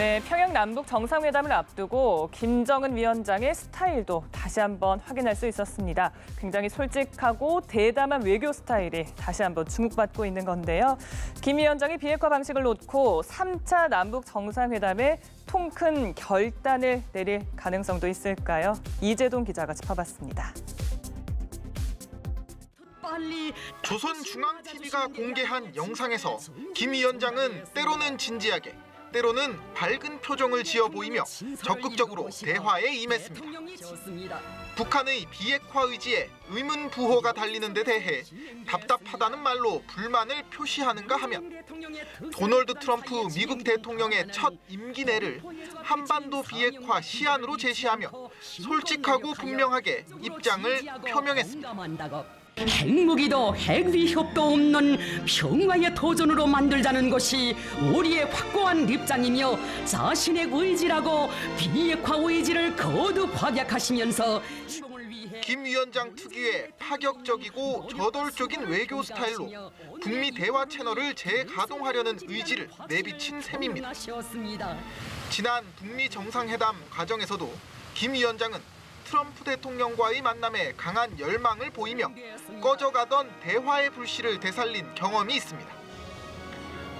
네, 평양 남북 정상회담을 앞두고 김정은 위원장의 스타일도 다시 한번 확인할 수 있었습니다. 굉장히 솔직하고 대담한 외교 스타일이 다시 한번 주목받고 있는 건데요. 김 위원장이 비핵화 방식을 놓고 3차 남북 정상회담에 통 큰 결단을 내릴 가능성도 있을까요? 이재동 기자가 짚어봤습니다. 조선중앙TV가 공개한 영상에서 김 위원장은 때로는 진지하게 때로는 밝은 표정을 지어 보이며 적극적으로 대화에 임했습니다. 북한의 비핵화 의지에 의문 부호가 달리는 데 대해 답답하다는 말로 불만을 표시하는가 하면 도널드 트럼프 미국 대통령의 첫 임기 내를 한반도 비핵화 시안으로 제시하며 솔직하고 분명하게 입장을 표명했습니다. 핵무기도 핵위협도 없는 평화의 도전으로 만들자는 것이 우리의 확고한 입장이며 자신의 의지라고 비핵화 의지를 거듭 확약하시면서 김 위원장 특유의 파격적이고 저돌적인 외교 스타일로 북미 대화 채널을 재가동하려는 의지를 내비친 셈입니다. 지난 북미 정상회담 과정에서도 김 위원장은 트럼프 대통령과의 만남에 강한 열망을 보이며 꺼져가던 대화의 불씨를 되살린 경험이 있습니다.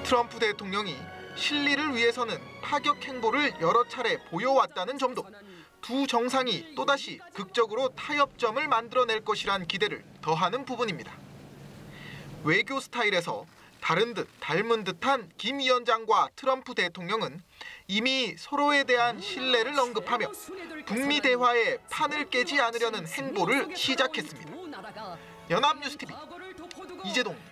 트럼프 대통령이 실리를 위해서는 파격 행보를 여러 차례 보여왔다는 점도 두 정상이 또다시 극적으로 타협점을 만들어낼 것이란 기대를 더하는 부분입니다. 외교 스타일에서 다른 듯 닮은 듯한 김 위원장과 트럼프 대통령은 이미 서로에 대한 신뢰를 언급하며 북미 대화의 판을 깨지 않으려는 행보를 시작했습니다. 연합뉴스 TV 이재동입니다.